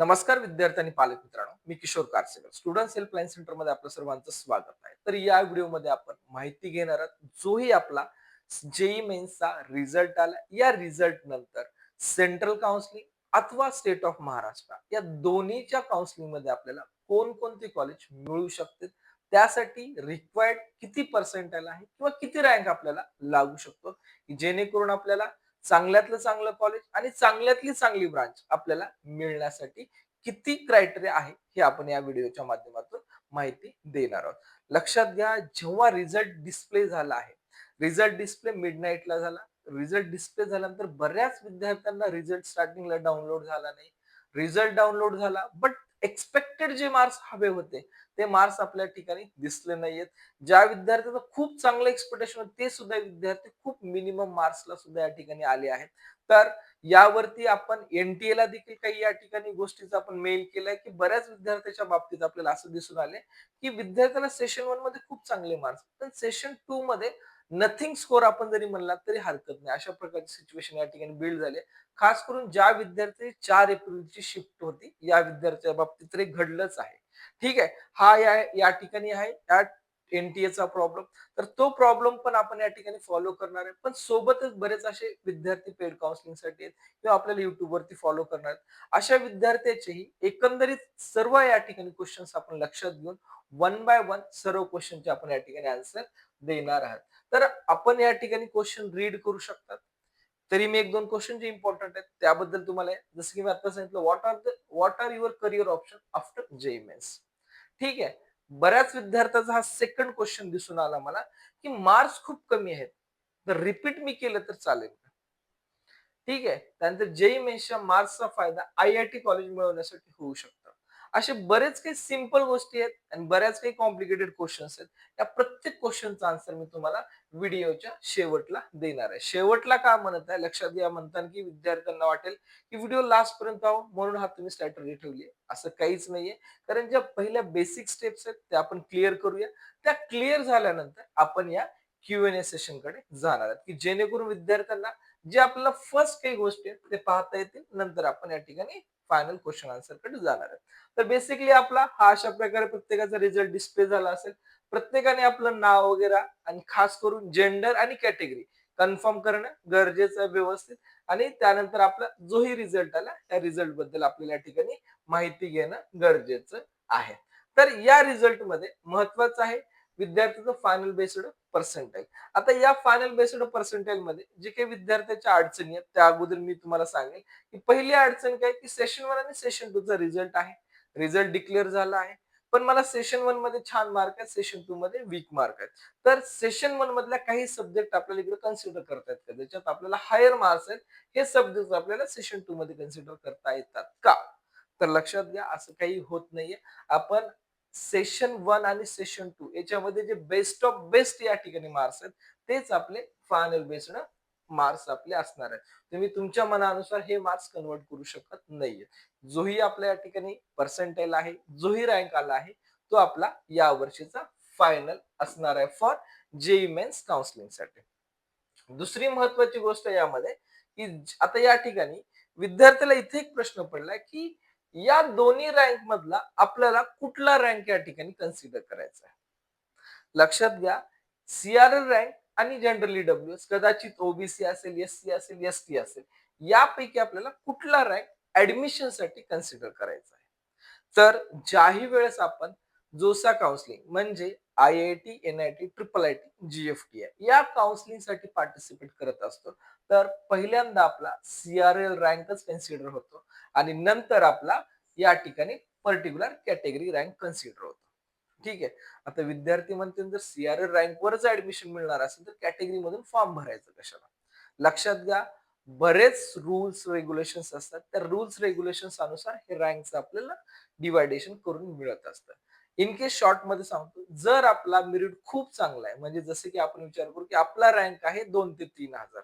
नमस्कार विद्यार्थ्यांनी पालक मित्रांनो मी किशोर कारसेकर. स्टुडंट हेल्पलाईन सेंटरमध्ये आपलं सर्वांचं स्वागत आहे. तर या व्हिडिओमध्ये आपण माहिती घेणार आहोत जोही आपला जेई मेन्सचा रिझल्ट आला. या रिझल्ट नंतर सेंट्रल काउन्सिलिंग अथवा स्टेट ऑफ महाराष्ट्र या दोन्हीच्या काउन्सिलिंगमध्ये आपल्याला कोणकोणते कॉलेज मिळू शकते? त्यासाठी रिक्वायर्ड किती पर्सेंटाईल आहे? किंवा किती रँक आपल्याला लागू शकतो? जेणेकरून आपल्याला चांगल्यातलं चांगलं कॉलेज आणि चांगल्यातली चांगली ब्रांच आपल्याला मिळण्यासाठी किती क्रायटेरिया आहे हे आपण या व्हिडिओच्या माध्यमातून माहिती देणार आहोत. लक्षात घ्या जेव्हा रिझल्ट डिस्प्ले झाला आहे रिझल्ट डिस्प्ले मिडनाईटला झाला. रिझल्ट डिस्प्ले झाल्यानंतर बऱ्याच विद्यार्थ्यांना रिझल्ट स्टार्टिंगला डाउनलोड झाला नाही. रिझल्ट डाउनलोड झाला बट एक्सपेक्टेड जे मार्क्स हवे होते ते मार्क्स आपल्या ठिकाणी दिसले नाहीयेत. ज्या विद्यार्थ्यांचं खूप चांगलं एक्सपेक्टेशन होतं ते सुद्धा विद्यार्थी खूप मिनिमम मार्क्सला सुद्धा या ठिकाणी आले आहेत. तर यावरती आपण एनटीए ला देखील काही या ठिकाणी गोष्टीचा आपण मेल केलाय की बऱ्याच विद्यार्थ्याच्या बाबतीत आपल्याला असं दिसून आले की विद्यार्थ्याला सेशन वनमध्ये खूप चांगले मार्क्स पण सेशन टू मध्ये नथिंग स्कोर आपण जरी म्हणला तरी हरकत नाही. अशा प्रकारची सिच्युएशन या ठिकाणी बिल्ड झाली. खास करून ज्या विद्यार्थी चार एप्रिलची शिफ्ट होती या विद्यार्थ्या बाबतीत तरी घडलंच आहे. ठीक आहे? हा या या ठिकाणी आहे. या एनटीएचा प्रॉब्लेम तर तो प्रॉब्लेम पण आपण या ठिकाणी फॉलो करणार आहे. पण सोबतच बरेच असे विद्यार्थी पेड काउन्सिलिंगसाठी आहेत किंवा आपल्याला युट्यूबवरती फॉलो करणार आहेत. अशा विद्यार्थ्याचेही एकंदरीत सर्व या ठिकाणी क्वेश्चन्स आपण लक्षात घेऊन वन बाय वन सर्व क्वेश्चनचे आपण या ठिकाणी आन्सर देणार आहात. तर आपण या ठिकाणी क्वेश्चन रीड करू शकतात. तरी मी एक दोन क्वेश्चन जे इम्पॉर्टंट आहेत त्याबद्दल तुम्हाला जसं की मी आता सांगितलं what are the what are your career option after JEE mains ठीक आहे. बऱ्याच विद्यार्थ्याचा हा सेकंड क्वेश्चन दिसून आला मला की मार्क्स खूप कमी आहेत. तर रिपीट मी केलं तर चालेल. ठीक आहे. त्यानंतर जेई मेन्सच्या मार्क्सचा फायदा आय आय टी कॉलेज मिळवण्यासाठी होऊ शकतो. असे बरेच काही सिंपल गोष्टी आहेत आणि बऱ्याच काही कॉम्प्लिकेटेड क्वेश्चन्स आहेत. या प्रत्येक क्वेश्चनचा आन्सर मी तुम्हाला व्हिडिओच्या शेवटला देणार आहे. शेवटला का म्हणत आहे? लक्षात घ्या म्हणताना की विद्यार्थ्यांना वाटेल की व्हिडिओ लास्ट पर्यंत आहो म्हणून हा तुम्ही स्ट्रॅटर्जी ठेवली आहे. असं काहीच नाहीये. कारण ज्या पहिल्या बेसिक स्टेप्स आहेत त्या आपण क्लिअर करूया. त्या क्लिअर झाल्यानंतर आपण या क्यू एन ए सेशनकडे जाणार आहेत. की जेणेकरून विद्यार्थ्यांना जे आपल्याला फर्स्ट काही गोष्टी आहेत ते पाहता येतील. नंतर आपण या ठिकाणी फायनल क्वेश्चन आन्सरकडे जाणार आहे तर बेसिकली आपला हा अशा प्रकारे प्रत्येकाचा रिझल्ट डिस्प्ले झाला असेल. प्रत्येकाने आपलं नाव वगैरे आणि खास करून जेंडर आणि कॅटेगरी कन्फर्म करणं गरजेचं आहे व्यवस्थित. आणि त्यानंतर आपला जोही रिझल्ट आला त्या रिझल्टबद्दल आपल्याला या ठिकाणी माहिती घेणं गरजेचं आहे. तर या रिझल्टमध्ये महत्वाचं आहे विद्यार्थ्याचं फायनल बेस्ड पर्सेंटाईल आता या फायनल बेस्ड पर्सेंटाईल मध्ये जे काही विद्यार्थ्याच्या अडचणी आहेत त्या अगोदर मी तुम्हाला सांगेल की पहिली अडचण काय की सेशन वन आणि सेशन टू चा रिझल्ट आहे. रिझल्ट डिक्लेअर झाला आहे. पण मला सेशन वनमध्ये छान मार्क आहेत सेशन टू मध्ये वीक मार्क आहेत. तर सेशन वन मधल्या काही सब्जेक्ट आपल्याला इकडे कन्सिडर करता येतात ज्याच्यात आपल्याला हायर मार्क्स आहेत हे सब्जेक्ट आपल्याला सेशन टू मध्ये कन्सिडर करता येतात का? तर लक्षात घ्या असं काही होत नाहीये. आपण सेशन वन आणि सेशन टू याच्यामध्ये जे बेस्ट ऑफ बेस्ट या ठिकाणी मार्क्स आहेत तेच आपले फायनल बेस्ड मार्क्स आपले असणार आहेत. तुम्ही तुमच्या मनानुसार हे मार्क्स कन्वर्ट करू शकत नाहीये. जोही आपल्या या ठिकाणी पर्सेंटेल आहे जोही रँक आला आहे तो आपला या वर्षीचा फायनल असणार आहे फॉर जेई मेन्स काउन्सिलिंगसाठी. दुसरी महत्वाची गोष्ट यामध्ये की आता या ठिकाणी विद्यार्थ्याला इथे एक प्रश्न पडलाय की या दोन्ही रँक मधला आपल्याला कुठला रँक या ठिकाणी कन्सिडर करायचा आहे? लक्षात घ्या सीआरएल रँक आणि जनरली डब्ल्यू एस कदाचित ओबीसी असेल एस सी असेल एस टी असेल यापैकी आपल्याला कुठला रँक ऍडमिशनसाठी कन्सिडर करायचा आहे? तर ज्याही वेळेस आपण जोसा काउन्सिलिंग म्हणजे I I T N I T triple I T GFT आहे या. काउन्सिलिंगसाठी पार्टिसिपेट करत असतो. तर पहिल्यांदा आपला सीआरएल रँकच कन्सिडर होतो. आणि नंतर आपला या ठिकाणी पर्टिक्युलर कॅटेगरी रँक कन्सिडर होतो. ठीक आहे? आता विद्यार्थी म्हणतील जर सीआरएल रँक वरच ऍडमिशन मिळणार असेल तर कॅटेगरी मधून फॉर्म भरायचं कशाला? लक्षात घ्या बरेच रुल्स रेग्युलेशन असतात. त्या रुल्स रेग्युलेशन अनुसार हे रँकचं आपल्याला डिवायडेशन करून मिळत असतं इन केस शॉर्टमध्ये सांगतो जर आपला मेरिट खूप चांगला आहे म्हणजे जसं की आपण विचार करू की आपला रँक आहे दोन ते तीन हजार.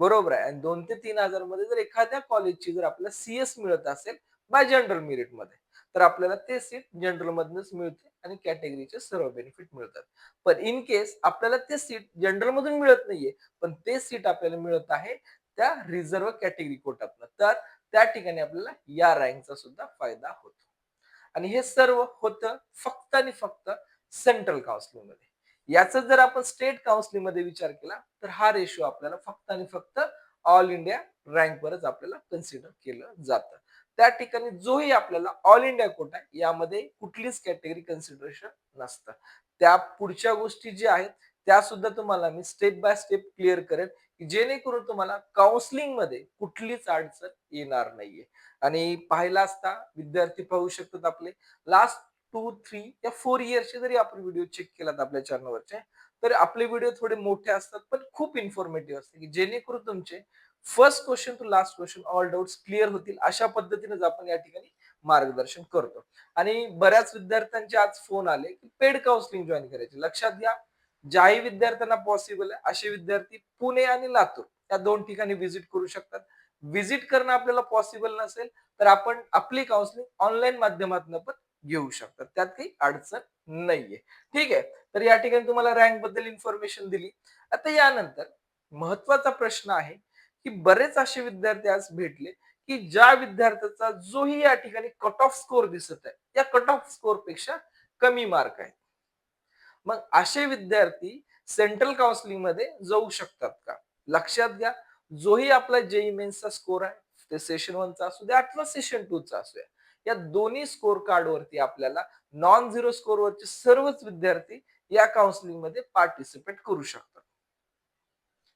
बरोबर आहे? आणि दोन ते तीन हजारमध्ये जर एखाद्या कॉलेजची जर आपल्याला सीएस मिळत असेल बाय जनरल मेरिटमध्ये तर आपल्याला ते सीट जनरल मधूनच मिळते आणि कॅटेगरीचे सर्व बेनिफिट मिळतात. पण इन केस आपल्याला ते सीट जनरल मधून मिळत नाहीये पण ते सीट आपल्याला मिळत आहे त्या रिझर्व्ह कॅटेगरी कोटातनं तर त्या ठिकाणी आपल्याला या रँकचा सुद्धा फायदा होतो. आणि हे सर्व होतं फक्त आणि फक्त सेंट्रल काउन्सिलिंगमध्ये. याचा जर आपण स्टेट काउन्सिलमध्ये विचार केला तर हा रेशो आपल्याला फक्त आणि फक्त ऑल इंडिया रँक वरच आपल्याला कन्सिडर केलं जातं. त्या ठिकाणी जोही आपल्याला ऑल इंडिया कोटा यामध्ये कुठलीच कॅटेगरी कन्सिडरेशन नसतं. त्या पुढच्या गोष्टी ज्या आहेत त्या सुद्धा तुम्हाला मी स्टेप बाय स्टेप क्लिअर करेन की जेणेकरून तुम्हाला काउन्सिलिंगमध्ये कुठलीच अडचण येणार नाहीये. आणि पाहिला असता विद्यार्थी पाहू शकतात आपले. लास्ट टू थ्री या फोर इयर्सचे जरी आपण व्हिडिओ चेक केलात आपल्या चॅनलवरचे तर आपले व्हिडिओ थोडे मोठे असतात पण खूप इन्फॉर्मेटिव्ह असते की जेणेकरून तुमचे first question to last question all doubts clear होतील अशा पद्धतीनेच आपण या ठिकाणी मार्गदर्शन करतो. आणि बऱ्याच विद्यार्थ्यांचे आज फोन आले की पेड काउन्सिलिंग जॉईन करायचे. लक्षात घ्या ज्याही विद्यार्थ्यांना पॉसिबल आहे असे विद्यार्थी पुणे आणि लातूर या दोन ठिकाणी व्हिजिट करू शकतात. व्हिजिट करणं आपल्याला पॉसिबल नसेल तर आपण आपली काउन्सिलिंग ऑनलाईन माध्यमातून पण घेऊ शकतात. त्यात काही अडचण नाहीये. ठीक आहे? तर या ठिकाणी तुम्हाला रँकबद्दल इन्फॉर्मेशन दिली. आता यानंतर महत्त्वाचा प्रश्न आहे की बरेच असे विद्यार्थी आज भेटले की ज्या विद्यार्थ्याचा जोही या ठिकाणी कट ऑफ स्कोर दिसत आहे या कट ऑफ स्कोरपेक्षा कमी मार्क आहेत मग असे विद्यार्थी सेंट्रल काउन्सिलिंगमध्ये जाऊ शकतात का? लक्षात घ्या जोही आपला जेई मेन्सचा स्कोर आहे ते सेशन वनचा असू द्या अथवा सेशन टू चा असू द्या या दोन्ही स्कोर कार्ड वरती आपल्याला नॉन झिरो स्कोर वरचे सर्वच विद्यार्थी या काउन्सिलिंगमध्ये पार्टिसिपेट करू शकतात.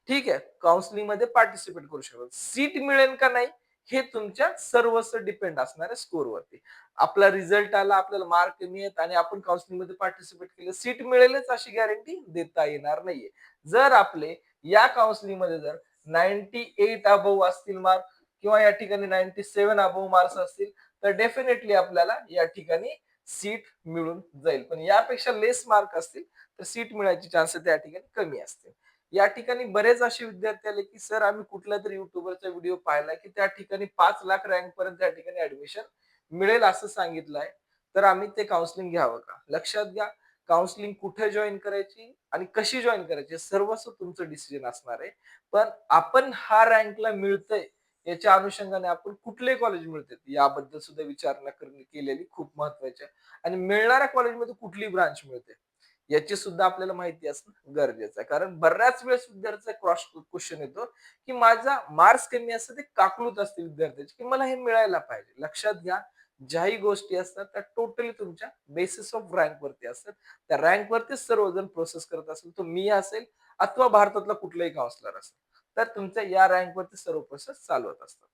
ठीक आहे काउन्सिलिंगमध्ये पार्टिसिपेट करू शकतात. सीट मिळेल का नाही? हे तुमच्या सर्वस्व डिपेंड असणाऱ्या स्कोरवरती आपला रिझल्ट आला आपल्याला मार्क कमी आहेत आणि आपण काउन्सिलिंगमध्ये पार्टिसिपेट केलं सीट मिळेलच अशी गॅरंटी देता येणार नाहीये. जर आपले या काउन्सिलिंगमध्ये जर नाईन्टी एट अबव असतील मार्क किंवा या ठिकाणी नाईन्टी सेव्हन अबव मार्क्स असतील तर डेफिनेटली आपल्याला या ठिकाणी सीट मिळून जाईल. पण यापेक्षा लेस मार्क असतील तर सीट मिळायची चान्सेस त्या ठिकाणी कमी असतील. या ठिकाणी बरेच असे विद्यार्थी आले की सर आम्ही कुठल्या तरी युट्यूबरचा व्हिडिओ पाहिला की त्या ठिकाणी पाच लाख रँक पर्यंत त्या ठिकाणी ऍडमिशन मिळेल असं सांगितलं आहे. तर आम्ही ते काउन्सिलिंग घ्यावं का? लक्षात घ्या काउन्सिलिंग कुठे जॉईन करायची आणि कशी जॉईन करायची सर्वस्व तुमचं डिसिजन असणार आहे. पण आपण हा रँकला मिळतंय याच्या अनुषंगाने आपण कुठले कॉलेज मिळते याबद्दल सुद्धा विचारणा केलेली खूप महत्वाची आहे. आणि मिळणाऱ्या कॉलेजमध्ये कुठली ब्रांच मिळते? याची सुद्धा आपल्याला माहिती असणं गरजेचं आहे. कारण बऱ्याच वेळेस विद्यार्थ्याचा क्रॉस क्वेश्चन येतो की माझा मार्क्स कमी असतं ते काकलूत असते विद्यार्थ्याचे की मला हे मिळायला पाहिजे. लक्षात घ्या ज्याही गोष्टी असतात त्या टोटली तुमच्या बेसिस ऑफ रँक वरती असतात. त्या रँक वरती सर्वजण प्रोसेस करत असेल तो मी असेल अथवा भारतातला कुठलाही काउन्सलर असेल तर तुमच्या या रँक वरती सर्व प्रोसेस चालवत असतात.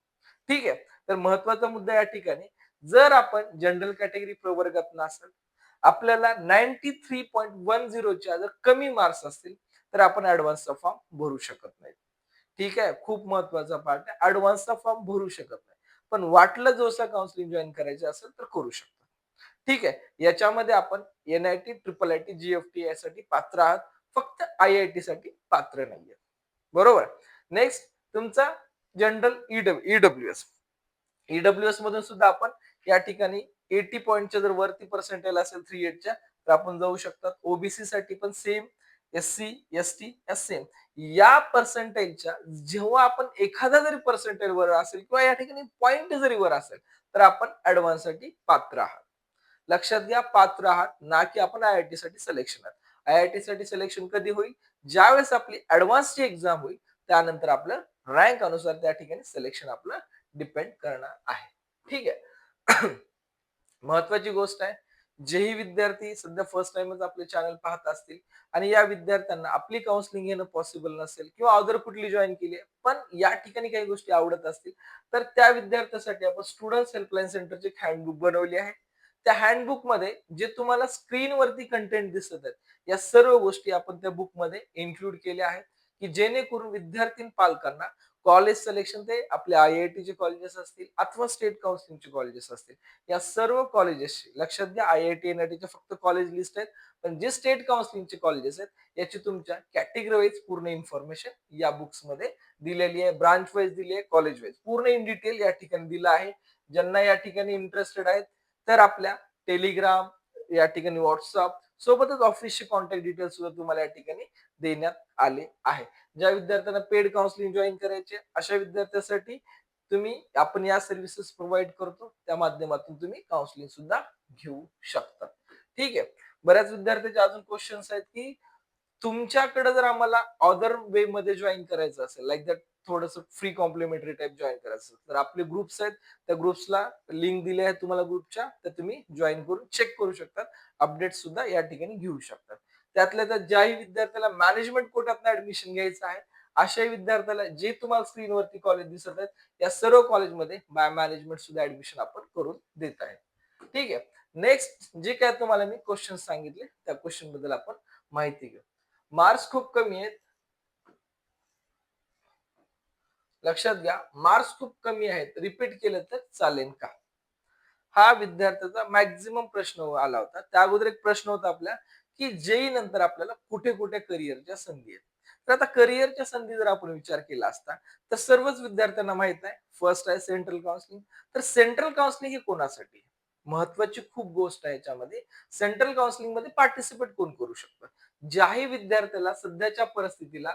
ठीक आहे? तर महत्त्वाचा मुद्दा या ठिकाणी जर आपण जनरल कॅटेगरी प्रवर्गात नसाल आपल्याला नाईन्टी थ्री पॉईंट वन झिरोच्या जर कमी मार्क्स असतील तर आपण ऍडव्हान्सचा फॉर्म भरू शकत नाही. ठीक आहे? खूप महत्त्वाचा पार्ट आहे. ऍडव्हान्सचा फॉर्म भरू शकत नाही. पण वाटलं जोसा काउन्सिलिंग जॉईन करायचे असेल तर करू शकतो. ठीक आहे? याच्यामध्ये आपण N I T triple I T GFT यासाठी पात्र आहात. फक्त आय आय टी साठी पात्र नाहीये. बरोबर? नेक्स्ट तुमचा general E W S E W S मधून सुद्धा आपण या ठिकाणी एटी पॉईंटच्या जर वरती पर्सेंटेज असेल थ्री एटच्या तर आपण जाऊ शकतात. ओबीसी साठी पण same S C S T S same या पर्सेंटेजच्या जेव्हा आपण एखादा जरी पर्सेंटेज वर असेल किंवा या ठिकाणी पॉईंट जरी वर असेल तर आपण ऍडव्हान्ससाठी पात्र आहात. लक्षात घ्या पात्र आहात ना की आपण आय आय टी साठी सिलेक्शन आहात. आय आय टी साठी सिलेक्शन कधी होईल? ज्यावेळेस आपली ऍडव्हान्सची एक्झाम होईल त्यानंतर आपलं रँक अनुसार त्या ठिकाणी सिलेक्शन आपलं डिपेंड करणार आहे. ठीक आहे. महत्वाची गोष्ट आहे. जेही विद्यार्थी सध्या फर्स्ट टाइमच आपले चॅनल पाहत असतील आणि या विद्यार्थ्यांना आपली काउन्सिलिंग घेणं पॉसिबल नसेल किंवा अदर कुठली जॉईन केली आहे पण या ठिकाणी काही गोष्टी आवडत असतील तर त्या विद्यार्थ्यासाठी आपण स्टुडंट हेल्पलाईन सेंटरची हँडबुक बनवली आहे. त्या हँडबुकमध्ये जे तुम्हाला स्क्रीनवरती कंटेंट दिसत आहेत या सर्व गोष्टी आपण त्या बुकमध्ये इन्क्लूड केल्या आहेत की जेणेकरून विद्यार्थी पालकांना कॉलेज सिलेक्शन ते आपले आय आय टीचे कॉलेजेस असतील अथवा स्टेट काउन्सिलिंगचे कॉलेजेस असतील. या सर्व कॉलेजेसची लक्षात घ्या I I T N I टीचे फक्त कॉलेज लिस्ट आहेत. पण जे स्टेट काउन्सिलिंगचे कॉलेजेस आहेत याची तुमच्या कॅटेगरी वाईज पूर्ण इन्फॉर्मेशन या बुक्समध्ये दिलेली आहे. ब्रांच वाईज दिली आहे कॉलेज वाईज. पूर्ण इन डिटेल या ठिकाणी दिलं आहे. ज्यांना या ठिकाणी इंटरेस्टेड आहेत तर आपल्या टेलिग्राम या ठिकाणी व्हॉट्सअप सोबतच ऑफिसचे कॉन्टॅक्ट डिटेल्स सुद्धा तुम्हाला या ठिकाणी देण्यात आले आहे. ज्या विद्यार्थ्यांना पेड काउन्सिलिंग जॉईन करायचे अशा विद्यार्थ्यांसाठी तुम्ही आपण या सर्व्हिसेस प्रोव्हाइड करतो त्या माध्यमातून तुम्ही काउन्सिलिंग सुद्धा घेऊ शकता. ठीक आहे. बऱ्याच विद्यार्थ्यांचे अजून क्वेश्चन्स आहेत की तुमच्याकडे जर आम्हाला अदर वे मध्ये जॉईन करायचं असेल लाईक दॅट थोडस फ्री कॉम्प्लिमेंटरी टाईप जॉईन करायचं तर आपले ग्रुप्स आहेत त्या ग्रुप्सला लिंक दिले आहे तुम्हाला ग्रुपच्या तर तुम्ही जॉईन करून चेक करू शकतात अपडेट सुद्धा या ठिकाणी घेऊ शकतात त्यातल्या त्यात ज्याही विद्यार्थ्याला मॅनेजमेंट कोटात ऍडमिशन घ्यायचं आहे अशाही विद्यार्थ्याला जे तुम्हाला स्क्रीनवरती कॉलेज दिसत आहेत या सर्व कॉलेजमध्ये बाय मॅनेजमेंट सुद्धा ऍडमिशन आपण करून देत आहे. ठीक आहे. नेक्स्ट जे काय तुम्हाला मी क्वेश्चन सांगितले त्या क्वेश्चनबद्दल आपण माहिती घेऊ. मार्क्स खूप कमी आहेत. लक्षात घ्या मार्क्स खूप कमी आहेत. रिपीट केलं तर चालेल का? हा विद्यार्थ्याचा मॅक्झिमम प्रश्न आला होता. त्या अगोदर एक प्रश्न होता आपल्या की जेई नंतर आपल्याला कुठे कुठे करिअरच्या संधी आहेत. तर आता करिअरच्या संधी जर आपण विचार केला असता तर सर्वच विद्यार्थ्यांना माहीत आहे फर्स्ट आहे सेंट्रल काउन्सिलिंग तर सेंट्रल काउन्सिलिंग हे कोणासाठी महत्वाची खूप गोष्ट आहे याच्यामध्ये. सेंट्रल काउन्सिलिंगमध्ये पार्टिसिपेट कोण करू शकतं? ज्याही विद्यार्थ्याला सध्याच्या परिस्थितीला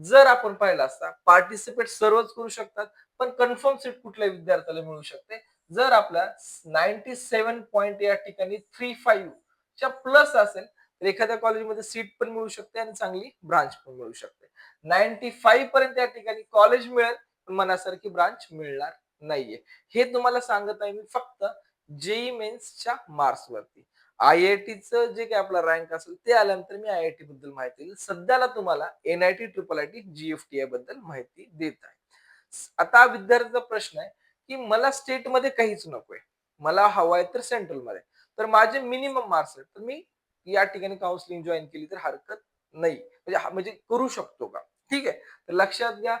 जर आपण पाहिलं असता पार्टिसिपेट सर्वच करू शकतात पण कन्फर्म सीट कुठल्या विद्यार्थ्याला मिळू शकते? जर आपला नाईन्टी सेव्हन पॉईंट या ठिकाणी थ्री फाईव्ह च्या प्लस असेल तर एखाद्या कॉलेजमध्ये सीट पण मिळू शकते आणि चांगली ब्रांच पण मिळू शकते. नाईन्टी फाईव्ह पर्यंत या ठिकाणी कॉलेज मिळेल पण मनासारखी ब्रांच मिळणार नाहीये. हे तुम्हाला सांगत आहे मी फक्त जेई मेन्सच्या मार्क्स वरती. आय आय टीचं जे काही आपला रँक असेल ते आल्यानंतर मी आय आय टी बद्दल माहिती देईल. सध्याला तुम्हाला N I T triple I T आयबद्दल माहिती देत आहे. आता विद्यार्थ्याचा प्रश्न आहे की मला स्टेटमध्ये काहीच नकोय. मला हवाय तर सेंट्रलमध्ये. तर माझे मिनिमम मार्क्स आहेत. तर मी या ठिकाणी काउन्सिलिंग जॉईन केली तर हरकत नाही. म्हणजे म्हणजे करू शकतो का? ठीक आहे. तर लक्षात घ्या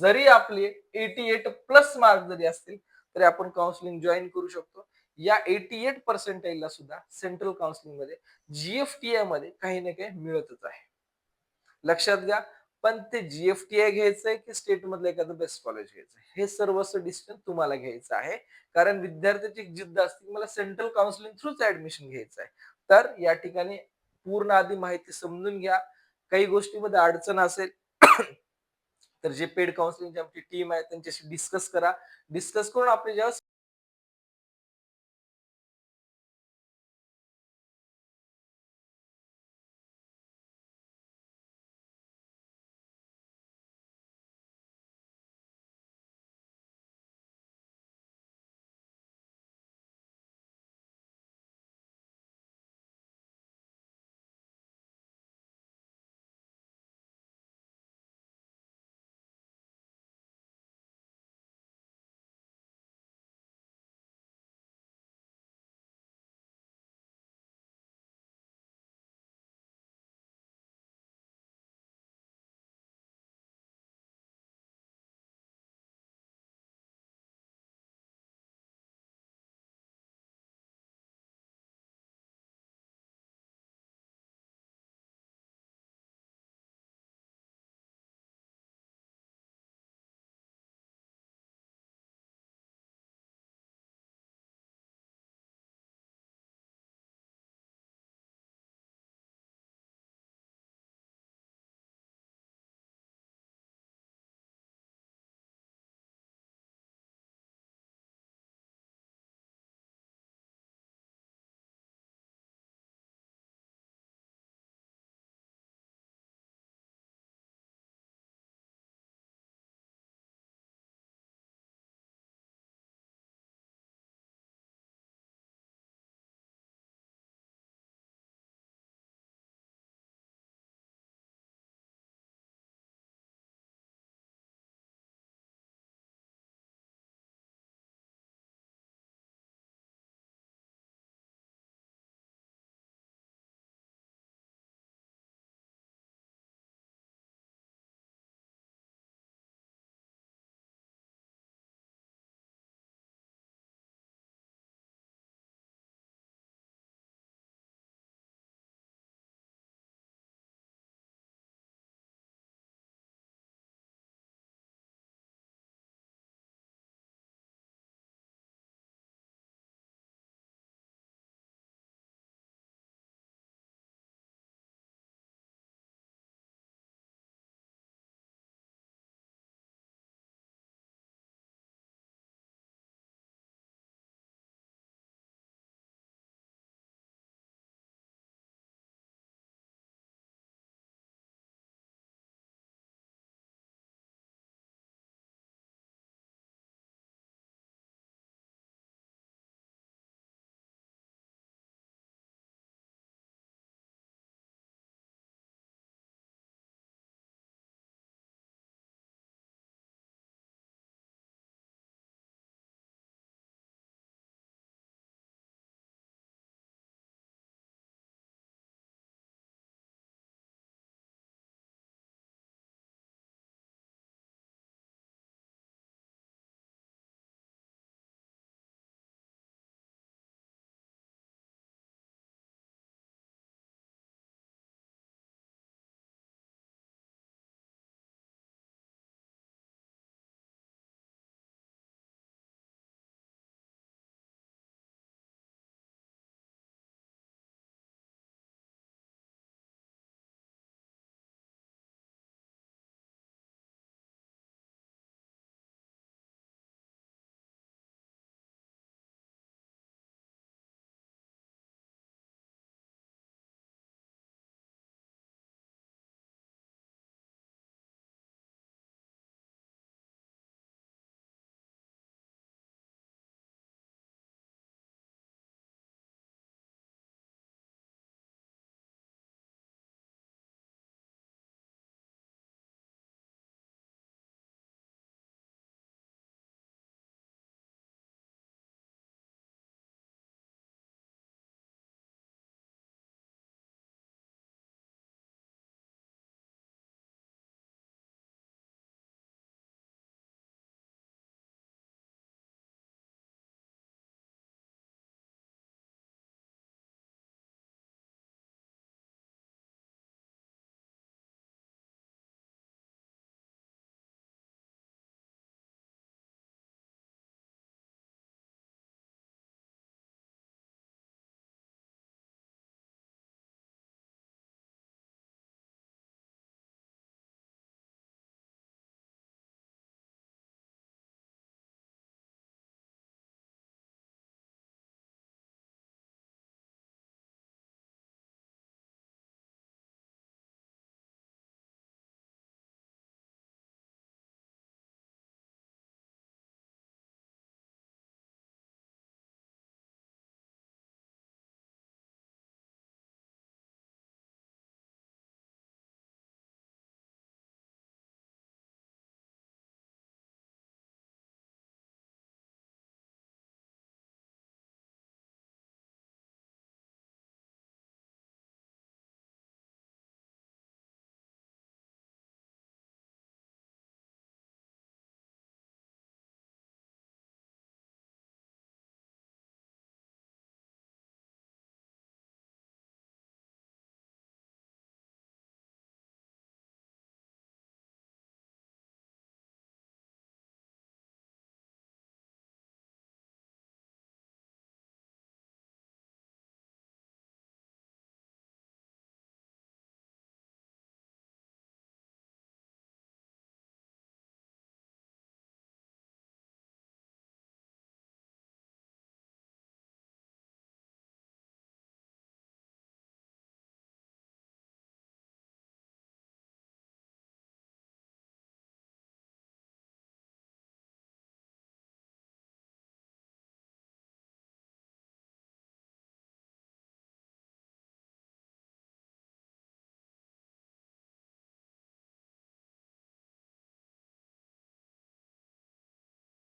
जरी आपले एटी एट प्लस मार्क जरी असतील तरी आपण काउन्सिलिंग जॉईन करू शकतो. या एटी एट पर्सेंटाईलला सुद्धा सेंट्रल काउन्सिलिंगमध्ये जीएफटीआयमध्ये काही ना काही मिळतच आहे. लक्षात घ्या पण ते जीएफटीआय घ्यायचंय की स्टेट मधलं एखादं बेस्ट कॉलेज घ्यायचं हे सर्वस्व डिसिजन तुम्हाला घ्यायचं आहे. कारण विद्यार्थ्याची जिद्द असते मला सेंट्रल काउन्सिलिंग थ्रूच ऍडमिशन घ्यायचं आहे तर या ठिकाणी पूर्ण आधी माहिती समजून घ्या. काही गोष्टीमध्ये अडचण असेल तर जे पेड काउन्सिलिंगची आमची टीम आहे त्यांच्याशी डिस्कस करा. डिस्कस करून आपले जेव्हा